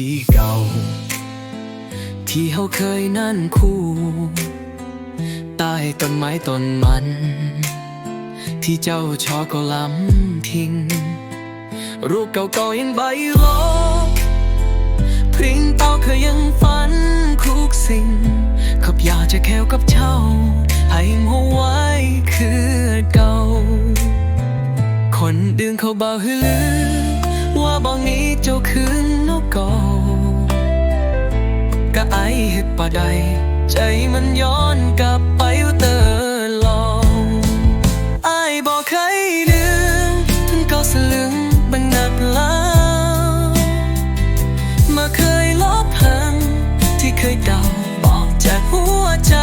ที่เก่า ที่เฮาเคยนั่นคู่ ใต้ต้นไม้ต้นมัน ที่เจ้าชอก็ล้ำพิงรูปเก่าๆยังใบลบพริ้งเต้าเคยยังฝันทุกสิ่งขับยาจะแค่กับเจ้า ให้หัวไว้คือเก่า คนดึงเขาเบอกให้ลืม ว่าบอกนี้เจ้าคืนนกเก่าก็ไอเฮ็ดป่าใด ใจมันย้อนกลับไปเตอลองไอบอกเคยลืมถึงเก็สลึงบังนับลามาเคยลบพังที่เคยเดาบอกจากหัวใจ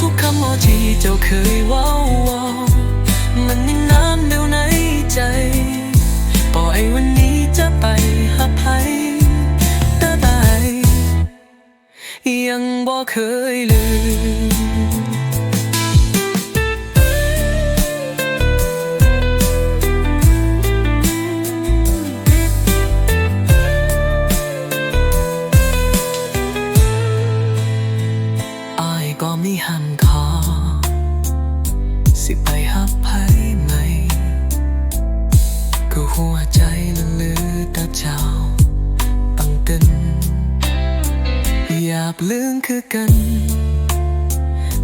ทุกคำว่าที่เจ้าเคยว้าว ใจ ปล่อยวันนี้จะไปหาภัยแต่ใดยังบ่เคยลืม อยากลืมคือกัน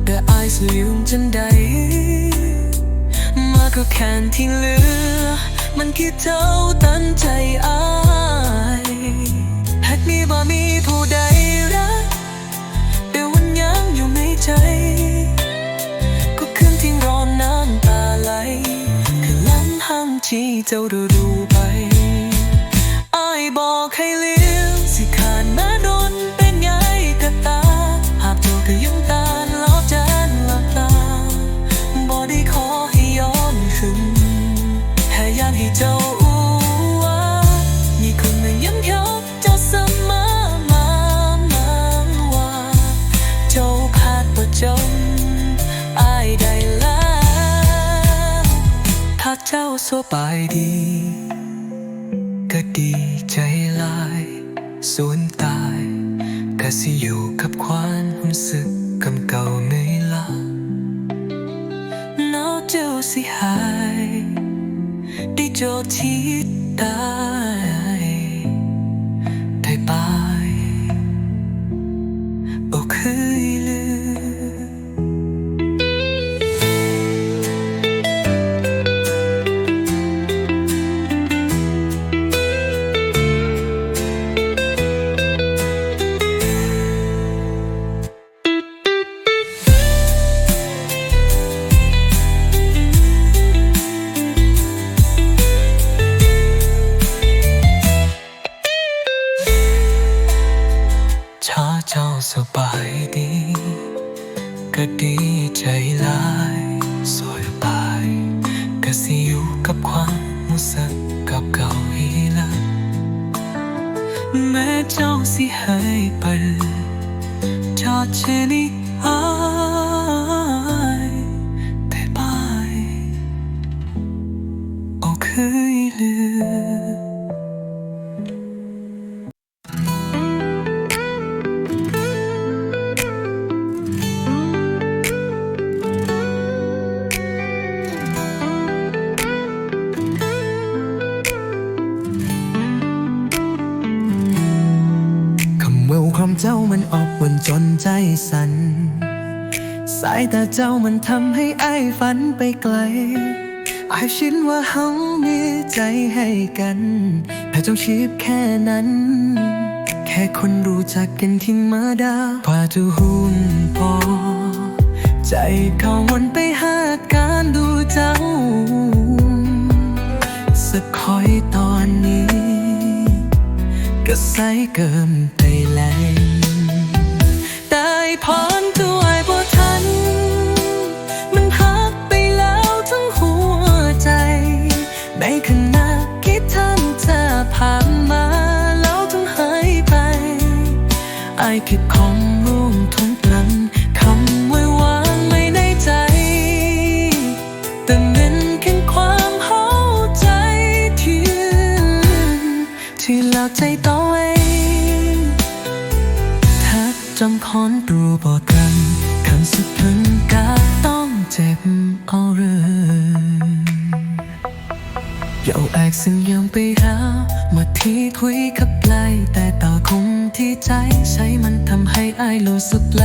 แต่อายสิลืมจันใด มาก็แค่นที่เหลือ มันคือเจ้าตั้งใจอายหากมีบ่มีผู้ใดรักแต่วันยังอยู่ในใจ ก็คืนที่ร้อนน้ำตาไหลคือล้ำห้างที่เจ้าดู เจ้าสบายดี ก็ดีใจลายสูญตายก็สิอยู่กับความรู้สึกกำเก่าไม่ละน้อเจ้าสิหาย ได้โจทย์ที่ตาย เจ้ามันทำให้ไอ้ฝันไปไกลไอ้ชินว่าเฮามีใจให้กันแต่เจ้าชีพแค่นั้น แค่คนรู้จักกันที่มาดาพาทุหุ่นพอ ใจเขาวนไปหาการดูเจ้า สักคอยตอนนี้ ก็ใสเกิน ไอ้แค่ของร่วมทุกลันคำไว้วางไม่ในใจ แต่เป็นแค่ความเข้าใจที่ที่ใจต่อเองถ้าจำคอนตัวบอกกันคำสุดท้ายก็ต้องเจ็บเอาเรื่องอย่าแอกซึ่งยังไปหามา ที่ใจใช้มันทำให้อายรู้สึกไหล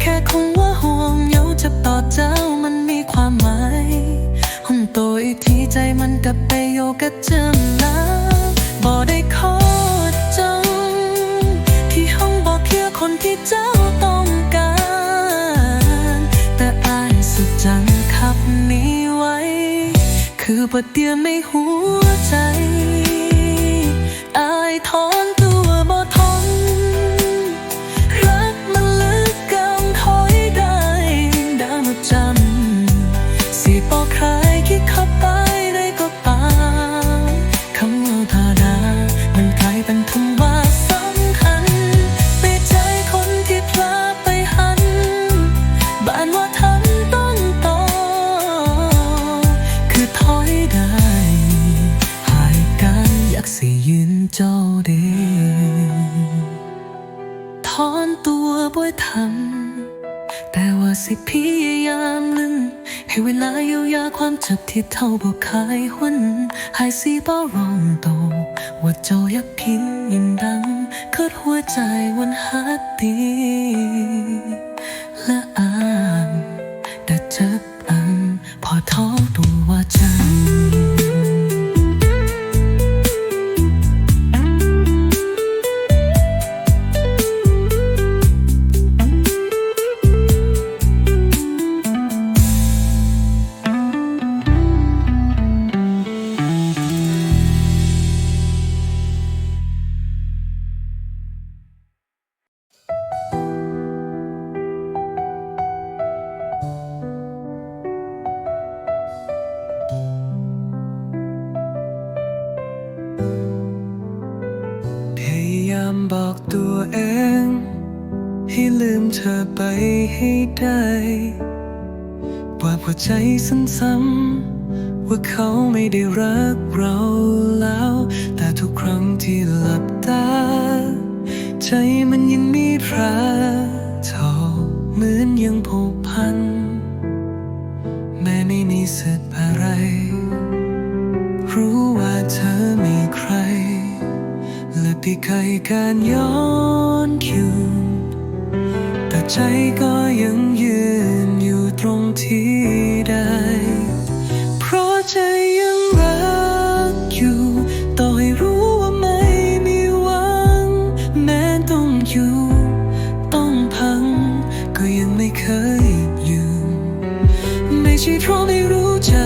แค่คงว่าห่วงเหงาจะต่อเจ้ามันมีความหมายหุ่นตัวอีกทีใจมันกับไปโยกับเจิมนะบ่ได้ขอจัง ที่ห้องบอกเคลียคนที่เจ้าต้องการ แต่อายสุดจังคับนี้ไว้ คือบทเดียวในหัวใจอายถอ บ่อยทำแต่ว่าสิพยายามลึงให้เวลาเยียวยาความเจ็บที่เท่าบ่คายหุ่นหายสิบ่ร้องโตว่าเจ้าอยากพินยินดังเกิดหัวใจวันหักตี เขาไม่ได้รักเราแล้ว แต่ทุกครั้งที่หลับตา ใจมันยังมีแผลเท่าเหมือนยังผูกพัน แม้ไม่มีสิทธิ์อะไร รู้ว่าเธอมีใคร และพี่เคยการย้อนคิวแต่ใจก็ยังยืนอยู่ตรงที่ เคยอยู่ไม่ใช่เพราะไม่รู้จะ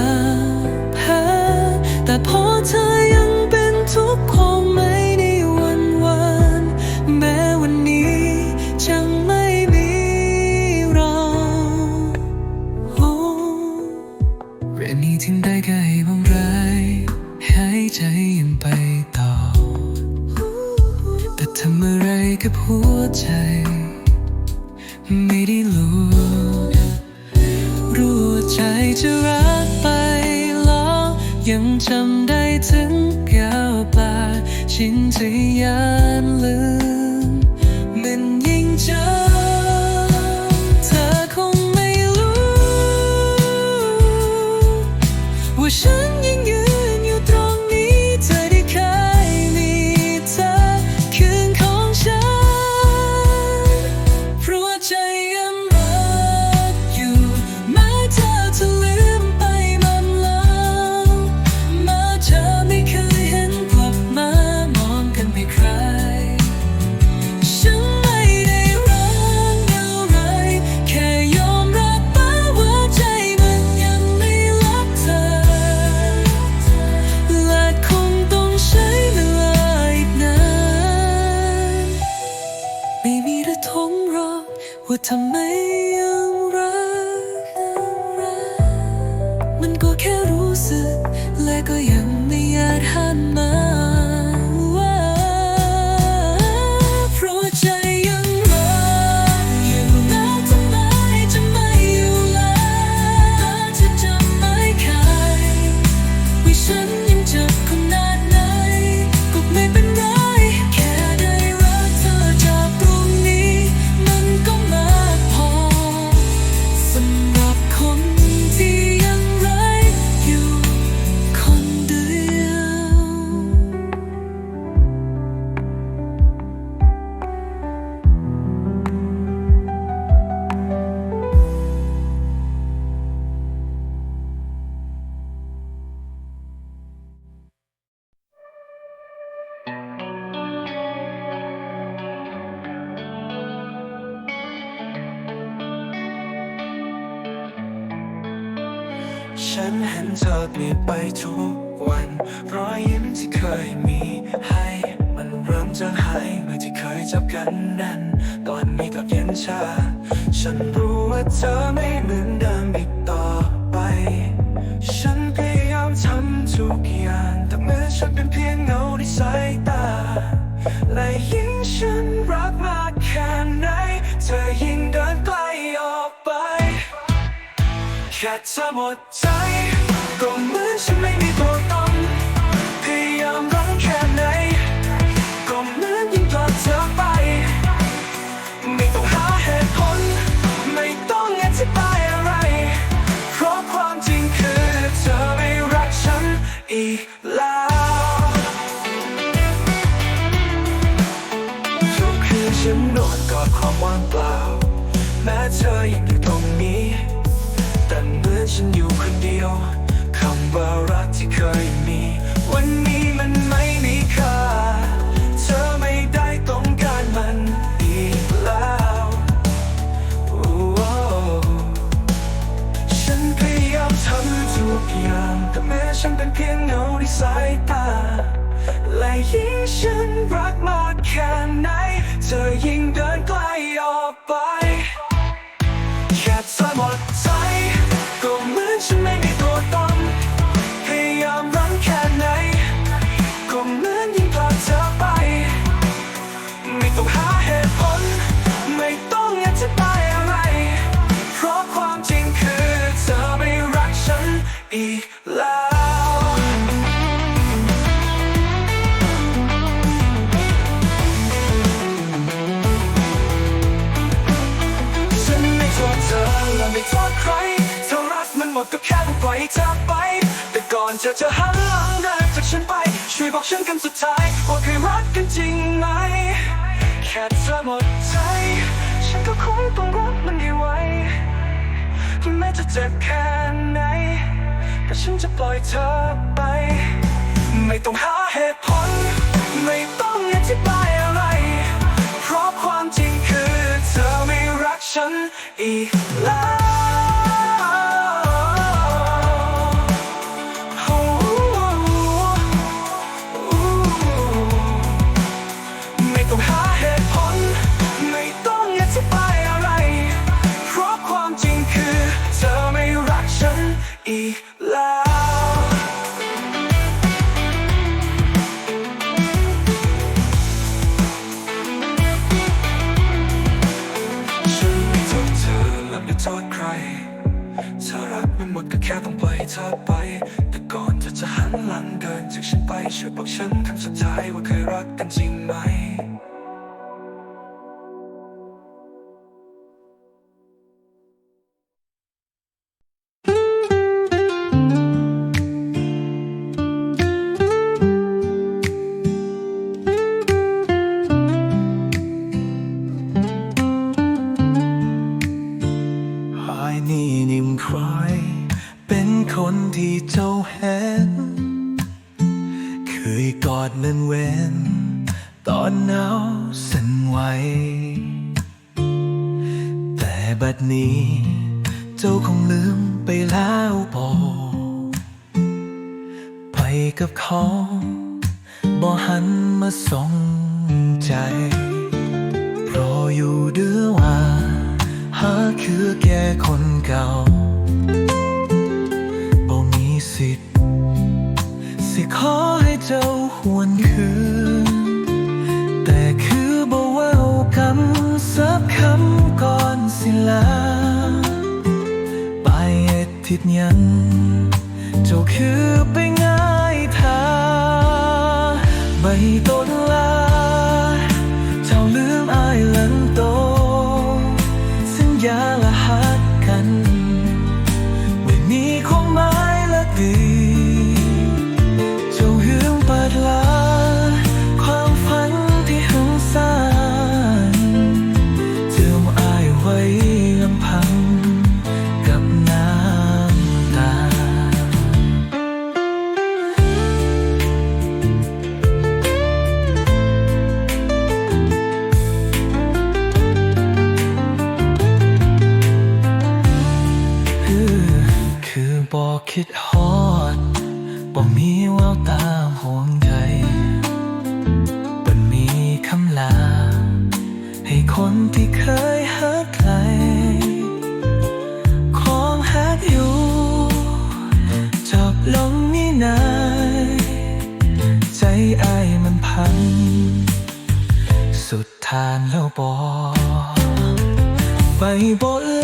แพ้แต่เพราะเธอ ชินจ ฉันเห็นเธอเปลี่ยนไปทุกวัน รอยยิ้มที่เคยมีให้ มันเริ่มจางหายเมื่อที่เคยจับกันนั้น ตอนนี้กลับเย็นชา ฉันรู้ว่าเธอไม่เหมือนเดิมอีกต่อไป ฉันพยายามทำทุกอย่างแต่เมื่อฉันเป็นเพียงเงาในสาย แค่เธอหมดใจ ก็เหมือนฉันไม่มี ฉันเป็นเพียงเงาในสายตา และยิ่งฉันรักมากแค่ไหน เธอยิ่งเดินใกล้ออกไป ดก็แค่ต้องปล่อยให้เธอไป แต่ก่อนเธอจะหันหลังเดินจากฉันไป ช่วยบอกฉันคำสุดท้าย ว่าเคยรักกันจริงไหม แค่เธอหมดใจ ฉันก็คงต้องรับมันให้ไหวแม้จะเจ็บแค่ไหนแต่ฉันจะปล่อยเธอไป ไม่ต้องหาเหตุผล ไม่ต้องอธิบายอะไร เพราะความจริงคือเธอไม่รักฉันอีกแล้ว บ่หันมาสนใจ รออยู่เดือว่าหาคือแก่คนเก่าบ่มีสิทธิ์ สิขอให้เจ้าหวนคืน แต่คือบ่เว้าคำสักคำก่อนสิลาไปอาทิตย์ยังเจ้าคือานแล้วบอไปบ่เ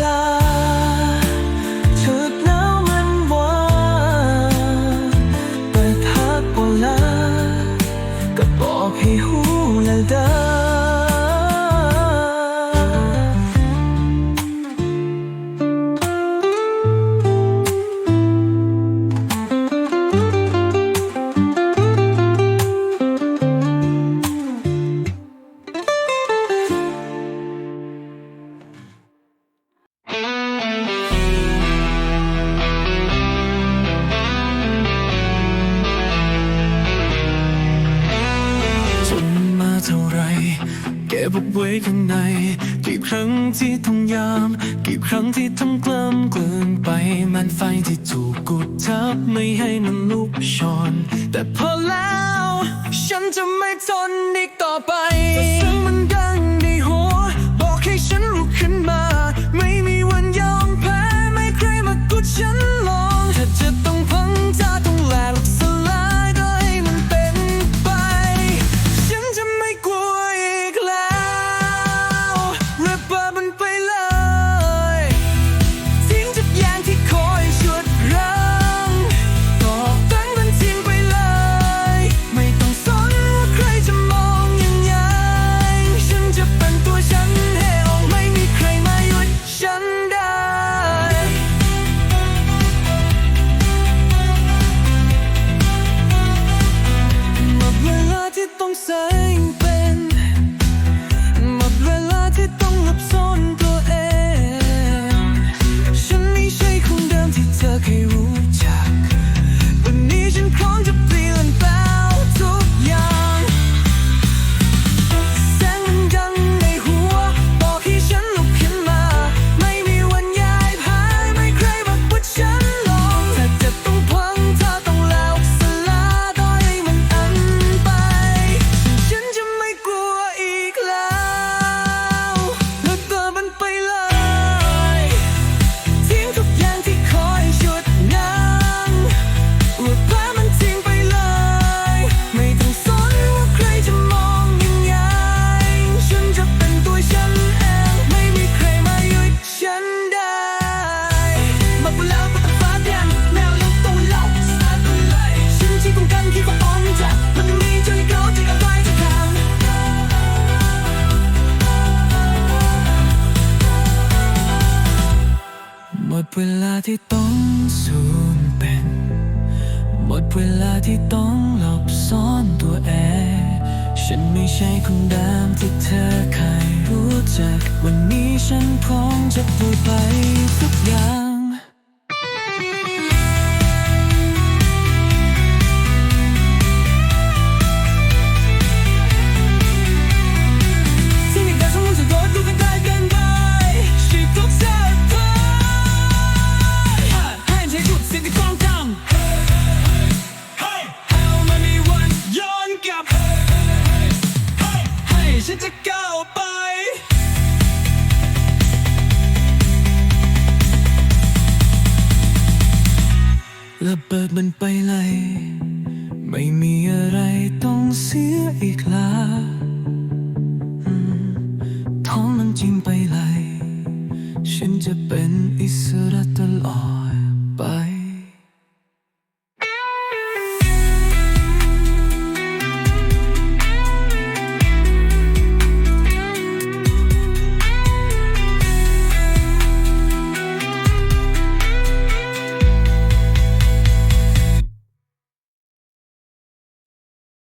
ที่ต้องหลบซ่อนตัวเองฉันไม่ใช่คนเดิมที่เธอเคยรู้จัก วันนี้ฉันคงจะพูดไปทุกอย่าง bay